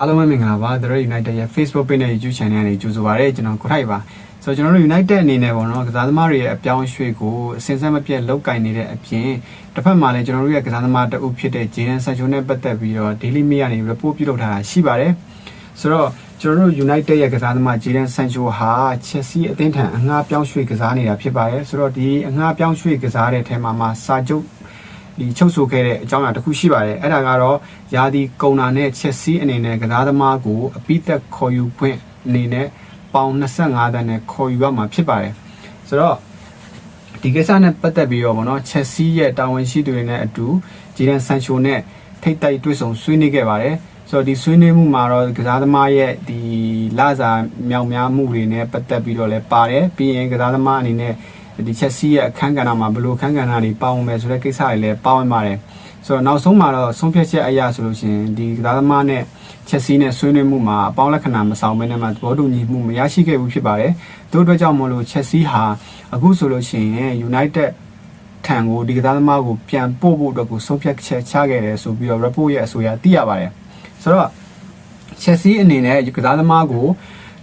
အားလုံးပဲမင်္ဂလာပါ The Red United ရဲ့ Facebook page နဲ့ YouTube channel ကနေကြိုဆိုပါရစေကျွန်တော်ကိုထိုက်ပါဆိုတော့ကျွန်တော်တို့ United အနေနဲ့ပေါ့နော်ကစားသမားတွေရဲ့အပြောင်းအရွှေ့ကိုအစင်ဆက်မပြတ်လောက်ကင်နေတဲ့အပြင်တစ်ဖက်မှာလည်းကျွန်တော်တို့ရဲ့ကစားသမားတအုပ်ဖြစ်တဲ့ Jadon Sancho နဲ့ပတ်သက်ပြီးတော့ Daily Mail ကနေ report ပြုလုပ်ထားတာရှိပါတယ်ဆိုတော့ကျွန်တော်တို့ United ရဲ့ကစားသမား Jadon Sancho ဟာ Chelsea အသင်းထံအငှားပြောင်းရွှေ့ကစားနေတာဖြစ်ပါတယ်ဆိုတော့ဒီအငှားပြောင်းရွှေ့ကစားတဲ့အထက်မှာမှာစာချုပ် ဒီချုပ်ဆိုခဲ့တဲ့အကြောင်းအရာတစ်ခုရှိပါတယ်အဲ့ဒါကတော့ယာဒီကုံနာနဲ့ Chelsea အနေနဲ့ကစားသမားကိုအပိသက်ခေါ်ယူခွင့်အနေနဲ့ပေါင်25တန်းနဲ့ခေါ်ယူရမှာဖြစ်ပါတယ်ဆိုတော့ဒီကိစ္စနဲ့ပတ်သက်ပြီးတော့ဗောနော် Chelsea ရဲ့တာဝန်ရှိသူတွေနဲ့အတူဂျီဒန်ဆန်ချိုနဲ့ထိတ်တိုက်တွေ့ဆုံဆွေးနွေးခဲ့ပါတယ်ဆိုတော့ဒီဆွေးနွေးမှုမှာတော့ကစားသမားရဲ့ဒီလာစာမြောက်များမှုတွေနဲ့ပတ်သက်ပြီးတော့လည်းပါတယ်ပြီးရင်ကစားသမားအနေနဲ့ ဒီချက်စီရဲ့အခန်းကဏ္ဍမှာဘယ်လိုအခန်းကဏ္ဍတွေပါဝင်မယ်ဆိုတဲ့ကိစ္စတွေလည်းပါဝင်ပါတယ်ဆိုတော့နောက်ဆုံးမှာတော့ဆုံးဖြတ်ချက်အရာဆိုလို့ရှိရင်ဒီကစားသမားနဲ့ချက်စီနဲ့ဆွေးနွေးမှုမှာအပေါင်းလက္ခဏာမဆောင်ဘဲနဲ့မှသဘောတူညီမှုမရရှိခဲ့ဘူးဖြစ်ပါတယ်တို့အတွက်ကြောင့်မလို့ချက်စီဟာအခုဆိုလို့ရှိရင် United ထံကိုဒီကစားသမားကိုပြန်ပို့ဖို့အတွက်ကိုဆုံးဖြတ်ချက်ချခဲ့တယ်ဆိုပြီးတော့ report ရဲ့အဆိုအရသိရပါတယ်ဆိုတော့ Chelsea အနေနဲ့ကစားသမားကို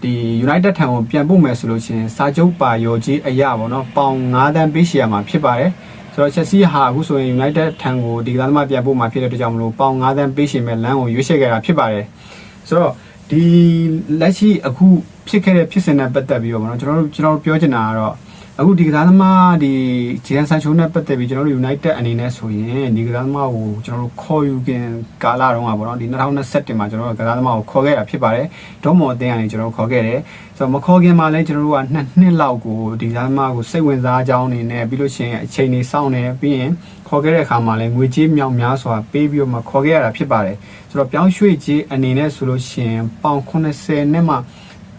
ဒီ United ထံကိုပြန်ပို့မယ်ဆိုလို့ရှိရင်စာချုပ်ပါရော်ကြီးအရာပေါ့နော်ပေါင်9တန်းပေးရှီရမှာဖြစ်ပါတယ်ဆိုတော့ Chelsea ဟာအခုဆိုရင် United ထံကိုဒီကစားသမားပြန်ပို့မှာဖြစ်တဲ့အတွက်ကြောင့်မလို့ပေါင်9တန်းပေးရှီမဲ့လမ်းကိုရွေးချယ်ခဲ့တာဖြစ်ပါတယ်ဆိုတော့ဒီလက်ရှိအခုဖြစ်ခဲ့တဲ့ဖြစ်စဉ်နဲ့ပတ်သက်ပြီးတော့ပေါ့နော်ကျွန်တော်တို့ကျွန်တော်တို့ပြောချင်တာကတော့ အခုဒီကစားသမားဒီဂျီဒန်ဆန်ချိုနဲ့ပတ်သက်ပြီးကျွန်တော်တို့ United အနေနဲ့ဆိုရင်ဒီကစားသမားကိုကျွန်တော်တို့ခေါ်ယူခင်ကာလတုန်းကပေါ့နော်ဒီ2021မှာကျွန်တော်တို့ကစားသမားကိုခေါ်ခဲ့တာဖြစ်ပါတယ်ဒေါမော်အသင်းကနေကျွန်တော်တို့ခေါ်ခဲ့တယ်ဆိုတော့မခေါ်ခင်မှာလည်းကျွန်တော်တို့ကနှစ်နှစ်လောက်ကိုဒီကစားသမားကိုစိတ်ဝင်စားကြောင်းအနေနဲ့ပြီးလို့ရှိရင်အချိန်နေစောင့်နေပြီးရင်ခေါ်ခဲ့တဲ့အခါမှာလည်းငွေကြေးမြောက်များစွာပေးပြီးတော့မှခေါ်ခဲ့ရတာဖြစ်ပါတယ်ဆိုတော့ပြောင်းရွှေ့ခြင်းအနေနဲ့ဆိုလို့ရှိရင်ပေါင်80နဲ့မှ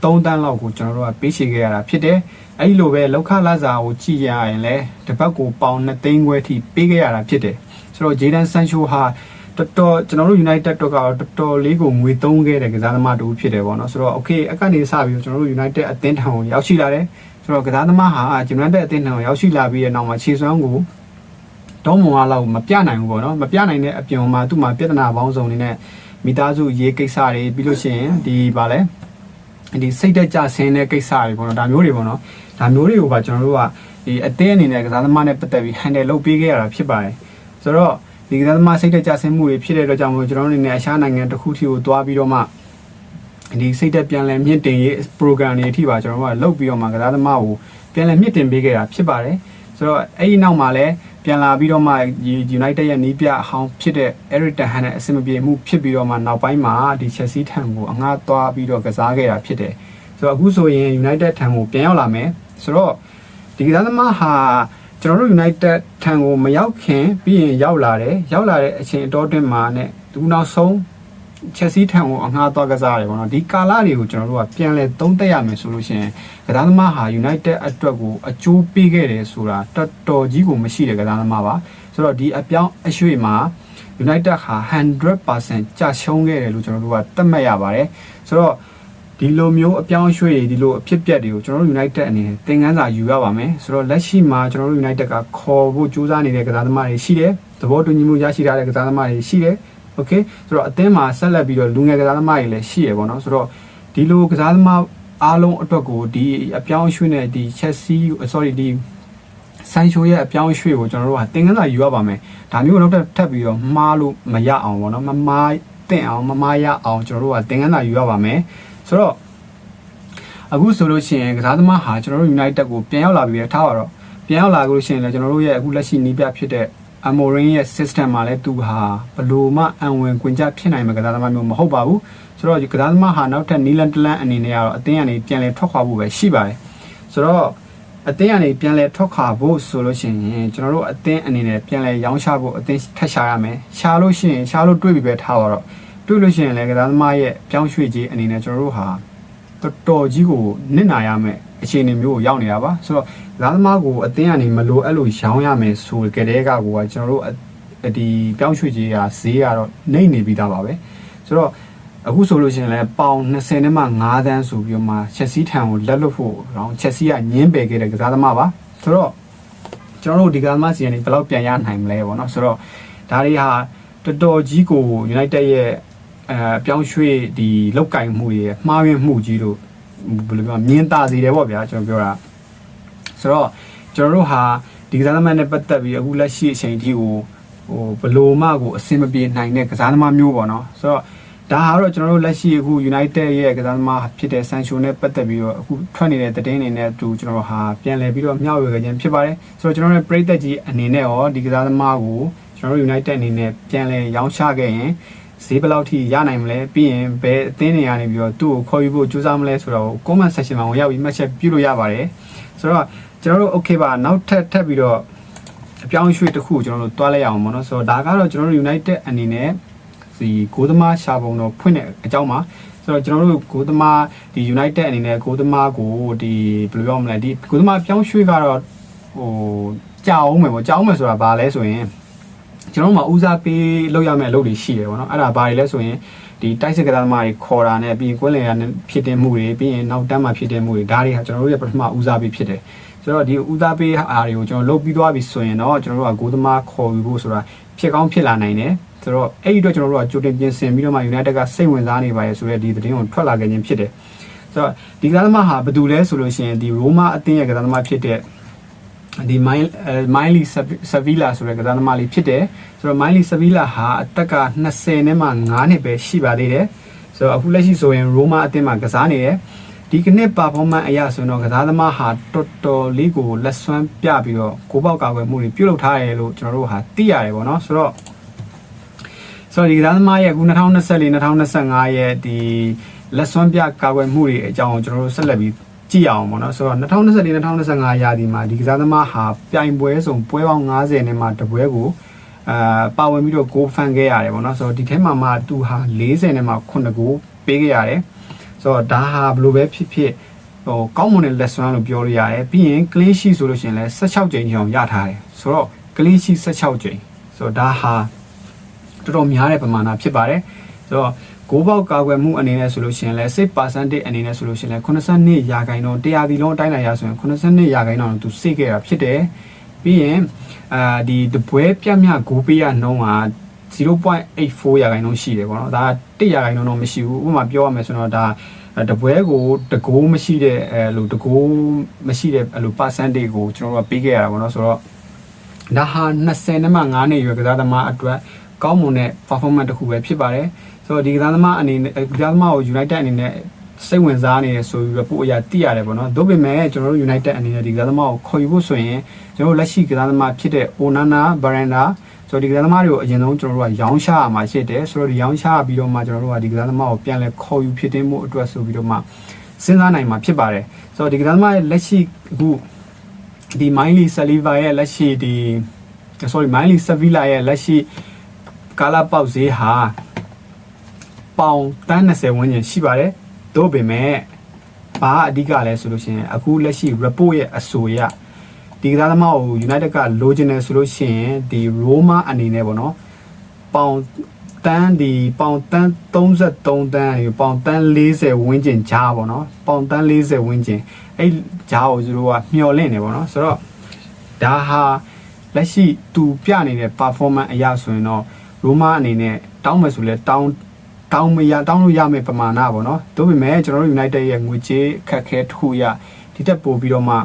3တန်းလောက်ကိုကျွန်တော်တို့ကပေးချေခဲ့ရတာဖြစ်တယ်အဲ့ဒီလိုပဲလောက်ခလာစာကိုကြည့်ရရင်လည်းတစ်ပတ်ကိုပေါင်2သိန်းခွဲထိပေးခဲ့ရတာဖြစ်တယ်ဆိုတော့ဂျေဒန်ဆန်ချိုဟာတော်တော်ကျွန်တော်တို့ United တော့ကတော့တော်တော်လေးကိုငွေသုံးခဲ့တဲ့ကစားသမားတူဖြစ်တယ်ပေါ့နော်ဆိုတော့ okay အကနေစပြီးတော့ကျွန်တော်တို့ United အသင်းထံကိုရောက်ရှိလာတယ်ဆိုတော့ကစားသမားဟာ United အသင်းထံကိုရောက်ရှိလာပြီးတဲ့နောက်မှာခြေစွမ်းကိုတော့မွန်အားလောက်မပြနိုင်ဘူးပေါ့နော်မပြနိုင်တဲ့အပြင်မှာသူ့မှာပြဿနာပေါင်းစုံနေနဲ့မိသားစုရေးကိစ္စတွေပြီးလို့ရှိရင်ဒီဗာလဲ ဒီစိတ်တက်ကြဆင်းတဲ့ကိစ္စတွေပေါ့နော်ဒါမျိုးတွေပေါ့နော်ဒါမျိုးတွေကိုပါကျွန်တော်တို့ကဒီအသင်းအနေနဲ့ကစားသမားနဲ့ပတ်သက်ပြီး handle လုပ်ပေးခဲ့ရတာဖြစ်ပါတယ်ဆိုတော့ဒီကစားသမားစိတ်တက်ကြဆင်းမှုတွေဖြစ်တဲ့အတွက်ကြောင့်မို့ကျွန်တော်တို့အနေနဲ့အရှားနိုင်ငံတစ်ခုထိကိုသွားပြီးတော့မှဒီစိတ်တက်ပြန်လဲမြင့်တင်ရေး program တွေအထိပါကျွန်တော်တို့ကလုပ်ပြီးတော့မှကစားသမားကိုပြန်လဲမြင့်တင်ပေးခဲ့တာဖြစ်ပါတယ် ဆိုတော့အဲ့ဒီနောက်မှာလည်းပြန်လာပြီးတော့မှ United ရဲ့နီးပြအဟောင်းဖြစ်တဲ့ Eric Ten Hag နဲ့အဆင်မပြေမှုဖြစ်ပြီးတော့မှနောက်ပိုင်းမှာဒီ Chelsea ထံကိုအငှားသွားပြီးတော့ကစားခဲ့တာဖြစ်တယ်ဆိုတော့အခုဆိုရင် United ထံကိုပြန်ရောက်လာမယ်ဆိုတော့ဒီကစားသမားဟာကျွန်တော်တို့ United ထံကိုမရောက်ခင်ပြီးရင်ရောက်လာတယ်ရောက်လာတဲ့အချိန်အတော်တွင်းမှာနဲ့သူနောက်ဆုံး Chelsea ထံကိုအငှားသွားကစားရတယ်ပေါ့နော်ဒီကာလတွေကိုကျွန်တော်တို့ကပြန်လဲသုံးသပ်ရမယ်ဆိုလို့ရှိရင်ကစားသမားဟာ United အတွက်ကိုအကျိုးပေးခဲ့တယ်ဆိုတာတော်တော်ကြီးကိုမရှိတဲ့ကစားသမားပါဆိုတော့ဒီအပြောင်းအရွှေ့မှာ United ဟာ100%ကြာရှုံးခဲ့တယ်လို့ကျွန်တော်တို့ကသတ်မှတ်ရပါတယ်ဆိုတော့ဒီလိုမျိုးအပြောင်းအရွှေ့တွေဒီလိုအဖြစ်အပျက်တွေကိုကျွန်တော်တို့ United အနေနဲ့သင်ခန်းစာယူရပါမယ်ဆိုတော့လက်ရှိမှာကျွန်တော်တို့ United ကခေါ်ဖို့ကြိုးစားနေတဲ့ကစားသမားတွေရှိတယ်သဘောတူညီမှုရရှိထားတဲ့ကစားသမားတွေရှိတယ် โอเคဆိုတော့အသင်းမှာဆက်လက်ပြီးတော့လူငယ်ကစားသမားတွေလည်းရှိရပေါ့နော်ဆိုတော့ဒီလိုကစားသမားအားလုံးအတွက်ကိုဒီအပြောင်းအရွှေ့နဲ့ဒီ Chelsea sorry ဒီဆိုင်ချိုရဲ့အပြောင်းအရွှေ့ကိုကျွန်တော်တို့ကသင်ခန်းစာယူရပါမယ်ဒါမျိုးတော့ထပ်ပြီးတော့မှားလို့မရအောင်ပေါ့နော်မမှားတဲ့အောင်မမှားရအောင်ကျွန်တော်တို့ကသင်ခန်းစာယူရပါမယ်ဆိုတော့အခုဆိုလို့ရှိရင်ကစားသမားဟာကျွန်တော်တို့ United ကိုပြန်ရောက်လာပြီးထားပါတော့ပြန်ရောက်လာလို့ရှိရင်လည်းကျွန်တော်တို့ရဲ့အခုလက်ရှိနီးပြဖြစ်တဲ့ Amorin ရဲ့ system မှာလည်းသူဟာဘလို့မှအံဝင်ခွင်ကြဖြစ်နိုင်မှာကစားသမားမျိုးမဟုတ်ပါဘူးဆိုတော့ကစားသမားဟာနောက်ထပ်နီလန်တလန်အနေနဲ့ကတော့အသင်းကနေပြန်လည်ထွက်ခွာဖို့ပဲရှိပါတယ်ဆိုတော့အသင်းကနေပြန်လည်ထွက်ခွာဖို့ဆိုလို့ရှိရင်ကျွန်တော်တို့အသင်းအနေနဲ့ပြန်လည်ရောင်းချဖို့အသင်းထက်ရှာရမယ်ရှာလို့ရှိရင်ရှာလို့တွေးပြီးပဲထားပါတော့တွေးလို့ရှိရင်လည်းကစားသမားရဲ့ပြောင်းရွှေ့ခြင်းအနေနဲ့ကျွန်တော်တို့ဟာတော်တော်ကြီးကိုနစ်နာရမယ် အခြေအနေမျိုးကိုရောက်နေတာပါဆိုတော့လာသမားကိုအသင်းကနေမလိုအဲ့လိုရောင်းရမယ်ဆိုကြတဲ့ကကိုကကျွန်တော်တို့ဒီပြောင်းရွှေ့ကြီးကဈေးကတော့နှိမ့်နေပြီးသားပါပဲဆိုတော့အခုဆိုလို့ရှိရင်လည်းပေါင်20နဲ့မှ9တန်းဆိုပြီးတော့မှချက်စီထံကိုလက်လွတ်ဖို့တော့ချက်စီကညင်းပယ်ခဲ့တဲ့ကစားသမားပါဆိုတော့ကျွန်တော်တို့ဒီကစားသမားစီကနေဘယ်လောက်ပြန်ရနိုင်မလဲပေါ့နော်ဆိုတော့ဒါတွေဟာတော်တော်ကြီးကို United ရဲ့အဲအပြောင်းရွှေ့ဒီလောက်ကင်မှုတွေမှားယွင်းမှုကြီးတို့ ဘယ်လိုပြောမြင်သာစေတယ်ပေါ့ဗျာကျွန်တော်ပြောတာဆိုတော့ကျွန်တော်တို့ဟာဒီကစားသမားနဲ့ပတ်သက်ပြီးအခုလက်ရှိအချိန်ထိကိုဟိုဘယ်လိုမှကိုအဆင်မပြေနိုင်တဲ့ကစားသမားမျိုးပေါ့နော်ဆိုတော့ဒါဟာတော့ကျွန်တော်တို့လက်ရှိအခု United ရဲ့ကစားသမားဖြစ်တဲ့ Sancho နဲ့ပတ်သက်ပြီးတော့အခုထွက်နေတဲ့သတင်းတွေနဲ့အတူကျွန်တော်တို့ဟာပြန်လည်ပြီးတော့မျှဝေကြခြင်းဖြစ်ပါတယ်ဆိုတော့ကျွန်တော်တို့ပြည်သက်ကြီးအနေနဲ့ရောဒီကစားသမားကိုကျွန်တော်တို့ United အနေနဲ့ပြန်လည်ရောင်းချခဲ့ရင် ဈေးဘယ်လောက်ထိရနိုင်မလဲပြီးရင်ဘယ်အသင်းတွေကနေပြီးတော့သူ့ကိုခေါ်ယူဖို့ကြိုးစားမလဲဆိုတော့ comment section မှာဝင်ရောက်ပြီးမှတ်ချက်ပြုလို့ရပါတယ်ဆိုတော့ကျွန်တော်တို့ okay ပါနောက်ထပ်ထပ်ပြီးတော့အပြောင်းအရွှေ့တစ်ခုကျွန်တော်တို့တွားလိုက်အောင်ပေါ့နော်ဆိုတော့ဒါကတော့ကျွန်တော်တို့ United အနေနဲ့ဒီကိုသမားရှာပုံတော့ဖွင့်တဲ့အကြောင်းပါဆိုတော့ကျွန်တော်တို့ကိုသမားဒီ United အနေနဲ့ကိုသမားကိုဒီဘယ်လိုပြောမလဲဒီကိုသမားပြောင်းရွှေ့ကတော့ဟိုကြာအောင်မယ်ပေါ့ကြာအောင်မယ်ဆိုတာဘာလဲဆိုရင် ကျွန်တော်တို့မှာဦးစားပေးလုပ်ရမယ့်အလုပ်တွေရှိတယ်ပေါ့နော်အဲ့ဒါဘာတွေလဲဆိုရင်ဒီတိုက်စစ်ကစားသမားတွေခေါ်တာနဲ့ပြီးရင်ကွင်းလည်ရနဲ့ဖြစ်တင်မှုတွေပြီးရင်နောက်တန်းမှာဖြစ်တင်မှုတွေဒါတွေဟာကျွန်တော်တို့ရဲ့ပထမဦးစားပေးဖြစ်တယ်ဆိုတော့ဒီဦးစားပေးအားတွေကိုကျွန်တော်လုပ်ပြီးသွားပြီဆိုရင်တော့ကျွန်တော်တို့ကဂိုးသမားခေါ်ယူဖို့ဆိုတာဖြစ်ကောင်းဖြစ်လာနိုင်တယ်ဆိုတော့အဲ့ဒီအတွက်ကျွန်တော်တို့ကကြိုတင်ပြင်ဆင်ပြီးတော့မှ United ကစိတ်ဝင်စားနေပါရဲ့ဆိုတဲ့ဒီသတင်းကိုထွက်လာခဲ့ခြင်းဖြစ်တယ်ဆိုတော့ဒီကစားသမားဟာဘယ်သူလဲဆိုလို့ရှိရင်ဒီ Roma အသင်းရဲ့ကစားသမားဖြစ်တဲ့ ဒီမိုင်းမိုင်းလီဆဗီလာဆိုတဲ့ကစားသမားလေးဖြစ်တယ်ဆိုတော့မိုင်းလီဆဗီလာဟာအသက်က20နဲ့မှ9နှစ်ပဲရှိပါသေးတယ်ဆိုတော့အခုလက်ရှိဆိုရင် Roma အသင်းမှာကစားနေတယ်ဒီကနေ့ performance အရဆိုတော့ကစားသမားဟာတော်တော်လေးကိုလက်စွမ်းပြပြီးတော့ကိုပေါက်ကာကွယ်မှုတွေပြုလုပ်ထားတယ်လို့ကျွန်တော်တို့ဟာသိရတယ်ပေါ့နော်ဆိုတော့ဆိုတော့ဒီကစားသမားရဲ့အခု2024 2025ရဲ့ဒီလက်စွမ်းပြကာကွယ်မှုတွေအကြောင်းကိုကျွန်တော်တို့ဆက်လက်ပြီး ကြည့်အောင်ပေါ့နော်ဆိုတော့2024 2025ရာသီမှာဒီကစားသမားဟာပြိုင်ပွဲစုံပွဲပေါင်း90နဲ့မှတပွဲကိုအာပါဝင်ပြီးတော့ဂိုးဖန်ခဲ့ရတယ်ပေါ့နော်ဆိုတော့ဒီထဲမှာမှသူဟာ40နဲ့မှ9ဂိုးပေးခဲ့ရတယ်ဆိုတော့ဒါဟာဘယ်လိုပဲဖြစ်ဖြစ်ဟိုကောင်းမွန်တဲ့လက်စွမ်းလို့ပြောလို့ရတယ်ပြီးရင် clean sheet ဆိုလို့ရှိရင်လည်း16ကြိမ်ချောင်ရထားတယ်ဆိုတော့ clean sheet 16ကြိမ်ဆိုတော့ဒါဟာတော်တော်များတဲ့ပမာဏဖြစ်ပါတယ် ဆိုတော့ကိုးပေါက်ကာကွယ်မှုအနေနဲ့ဆိုလို့ရှိရင်လည်း6%အနေနဲ့ဆိုလို့ရှိရင်လည်း82ရာခိုင်နှုန်း100ဒီလုံးအတိုင်းလိုက်ရဆိုရင်82ရာခိုင်နှုန်းသူစိတ်ခဲ့တာဖြစ်တယ်ပြီးရင်အာဒီတပွဲပြတ်မြဂိုးပေးရနှုန်းက0.84ရာခိုင်နှုန်းရှိတယ်ပေါ့နော်ဒါ1ရာခိုင်နှုန်းတော့မရှိဘူးဥပမာပြောရမယ်ဆိုတော့ဒါတပွဲကိုတကိုးမရှိတဲ့အဲလိုတကိုးမရှိတဲ့အဲလို percentage ကိုကျွန်တော်တို့ကပေးခဲ့ရတာပေါ့နော်ဆိုတော့ဒါဟာ20နဲ့မှ9နှစ်ရွယ်ကစားသမားအတွက်ကောင်းမွန်တဲ့ performance တစ်ခုပဲဖြစ်ပါတယ် ဆိုတော့ဒီကစားသမားအနေနဲ့ကစားသမားကို United အနေနဲ့စိတ်ဝင်စားနေတယ်ဆိုပြီးတော့ပို့အရာတိရတယ်ပေါ့နော်။ဒါပေမဲ့ကျွန်တော်တို့ United အနေနဲ့ဒီကစားသမားကိုခေါ်ယူဖို့ဆိုရင်ကျွန်တော်တို့လက်ရှိကစားသမားဖြစ်တဲ့ Onana, Baranda ဆိုတော့ဒီကစားသမားတွေကိုအရင်ဆုံးကျွန်တော်တို့ကရောင်းချရမှာဖြစ်တယ်ဆိုတော့ဒီရောင်းချပြီးတော့မှကျွန်တော်တို့ကဒီကစားသမားကိုပြန်လဲခေါ်ယူဖြစ်တင်မှုအတွက်ဆိုပြီးတော့မှစဉ်းစားနိုင်မှာဖြစ်ပါတယ်ဆိုတော့ဒီကစားသမားရဲ့လက်ရှိအခုဒီ Miley Saliva ရဲ့လက်ရှိဒီ sorry Miley Sevilla ရဲ့လက်ရှိကာလာပေါက်ဈေးဟာ ပေါင်တန်း20ဝန်းကျင်ရှိပါတယ်တို့ပေမဲ့ဘာအဓိကလဲဆိုလို့ရှိရင်အခုလက်ရှိ report ရဲ့အဆိုအရဒီကစားသမားကို United ကလိုချင်တယ်ဆိုလို့ရှိရင်ဒီ Roma အနေနဲ့ပေါ့နော်ပေါင်တန်းဒီပေါင်တန်း33တန်းဒီပေါင်တန်း40ဝန်းကျင်ကြားပေါ့နော်ပေါင်တန်း40ဝန်းကျင်အဲ့ကြားကိုသူတို့ကမျှော်လင့်နေပေါ့နော်ဆိုတော့ဒါဟာလက်ရှိသူပြနေတဲ့ performance အရာဆိုရင်တော့ရိုမာအနေနဲ့တောင်းမယ်ဆိုလဲတောင်း တောင်းမရတောင်းလို့ရမယ့်ပမာဏပေါ့နော်ဒါပေမဲ့ကျွန်တော်တို့ United ရဲ့ငွေကြေးခက်ခဲတစ်ခုရဒီတက်ပို့ပြီးတော့မှ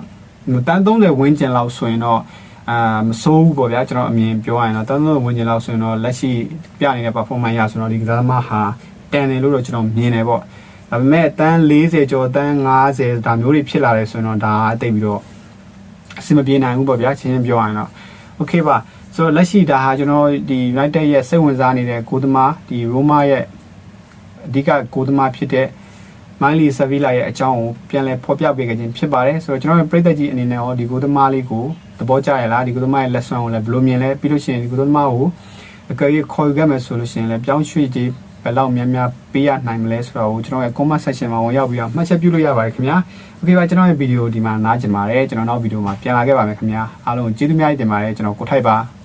တန်30ဝန်းကျင်လောက်ဆိုရင်တော့အာမစိုးဘူးပေါ့ဗျာကျွန်တော်အမြင်ပြောရရင်တော့တန်30ဝန်းကျင်လောက်ဆိုရင်တော့လက်ရှိပြနေတဲ့ performance ရဆိုတော့ဒီကစားသမားဟာတန်တယ်လို့တော့ကျွန်တော်မြင်တယ်ပေါ့ဒါပေမဲ့တန်း40ကျော်တန်း50ဒါမျိုးတွေဖြစ်လာတယ်ဆိုရင်တော့ဒါအသိပြီးတော့အဆင်မပြေနိုင်ဘူးပေါ့ဗျာချင်းချင်းပြောရရင်တော့ okay ပါဆိုတော့လက်ရှိဒါဟာကျွန်တော်ဒီ United ရဲ့စိတ်ဝင်စားနေတဲ့ကိုသမားဒီ Roma ရဲ့ အဓိကကိုသမားဖြစ်တဲ့မိုင်းလီဆဗီလာရဲ့အကြောင်းကိုပြန်လည်ဖော်ပြပေးခဲ့ခြင်းဖြစ်ပါတယ်ဆိုတော့ကျွန်တော်ရဲ့ပြည်သက်ကြီးအနေနဲ့ရောဒီကိုသမားလေးကိုသဘောကျရလားဒီကိုသမားရဲ့ lesson ကိုလည်းဘယ်လိုမြင်လဲပြီးလို့ရှိရင်ဒီကိုသမားကိုအကယ်၍ခေါ်ယူခဲ့မယ်ဆိုလို့ရှိရင်လည်းပြောင်းရွှေ့ခြင်းဘယ်လောက်များများပေးရနိုင်မလဲဆိုတော့ကျွန်တော်ရဲ့ comment section မှာဝင်ရောက်ပြီးတော့မှတ်ချက်ပြုလို့ရပါတယ်ခင်ဗျာ။ Okay ပါကျွန်တော်ရဲ့ဗီဒီယိုဒီမှာနားကျင်ပါတယ်ကျွန်တော်နောက်ဗီဒီယိုမှာပြန်လာခဲ့ပါမယ်ခင်ဗျာ။အားလုံးကျေးဇူးများတင်ပါတယ်ကျွန်တော်ကိုထိုက်ပါ။